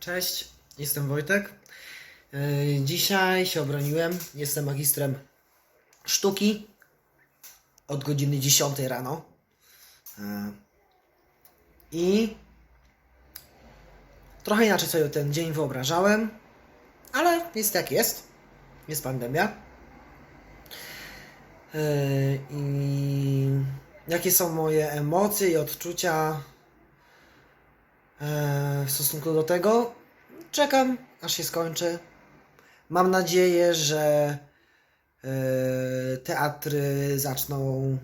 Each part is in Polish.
Cześć, jestem Wojtek. Yy, Dzisiaj się obroniłem. Jestem magistrem sztuki od godziny 10 rano. Yy, I trochę inaczej sobie ten dzień wyobrażałem, ale jest jak jest. Jest pandemia. Yy, I jakie są moje emocje i odczucia e, w stosunku do tego. Czekam, aż się skończy. Mam nadzieję, że e, teatry zaczną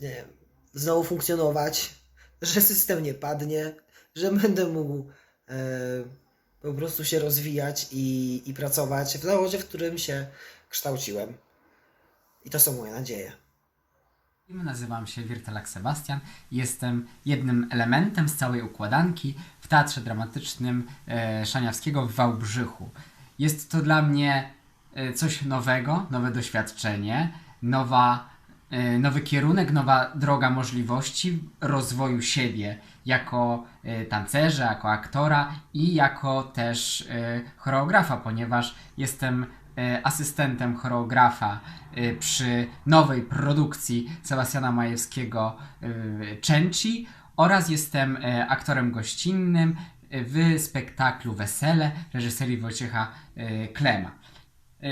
nie wiem, znowu funkcjonować, że system nie padnie, że będę mógł e, po prostu się rozwijać i, i pracować w zawodzie, w którym się kształciłem. I to są moje nadzieje. Nazywam się Wirtelak Sebastian. Jestem jednym elementem z całej układanki w Teatrze Dramatycznym e, Szaniawskiego w Wałbrzychu. Jest to dla mnie e, coś nowego, nowe doświadczenie, nowa, e, nowy kierunek, nowa droga możliwości rozwoju siebie jako tancerza, jako aktora i jako też choreografa, ponieważ jestem asystentem choreografa e, przy nowej produkcji Sebastiana Majewskiego e, Częci oraz jestem e, aktorem gościnnym e, w spektaklu Wesele reżyserii Wojciecha e, Klema. E,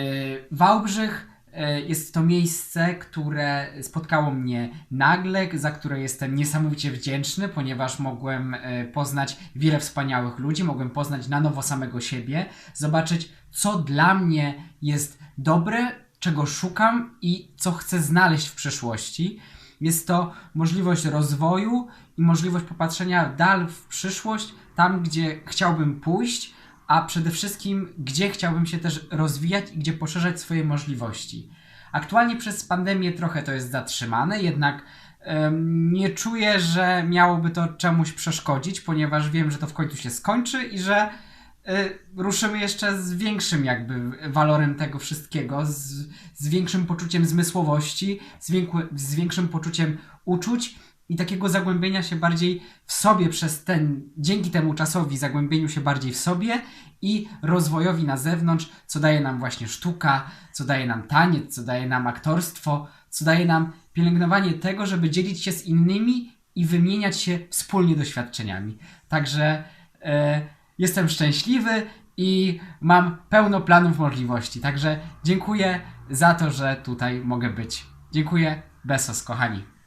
Wałbrzych e, jest to miejsce, które spotkało mnie nagle, za które jestem niesamowicie wdzięczny, ponieważ mogłem e, poznać wiele wspaniałych ludzi, mogłem poznać na nowo samego siebie, zobaczyć, co dla mnie jest dobre, czego szukam i co chcę znaleźć w przyszłości. Jest to możliwość rozwoju i możliwość popatrzenia dal w przyszłość, tam gdzie chciałbym pójść, a przede wszystkim gdzie chciałbym się też rozwijać i gdzie poszerzać swoje możliwości. Aktualnie przez pandemię trochę to jest zatrzymane, jednak nie czuję, że miałoby to czemuś przeszkodzić, ponieważ wiem, że to w końcu się skończy i że y, ruszymy jeszcze z większym jakby walorem tego wszystkiego, z, z większym poczuciem zmysłowości, z, z większym poczuciem uczuć i takiego zagłębienia się bardziej w sobie przez ten, dzięki temu czasowi zagłębieniu się bardziej w sobie i rozwojowi na zewnątrz, co daje nam właśnie sztuka, co daje nam taniec, co daje nam aktorstwo, co daje nam pielęgnowanie tego, żeby dzielić się z innymi i wymieniać się wspólnie doświadczeniami. Także e, jestem szczęśliwy i mam pełno planów możliwości. Także dziękuję za to, że tutaj mogę być. Dziękuję. Besos, kochani.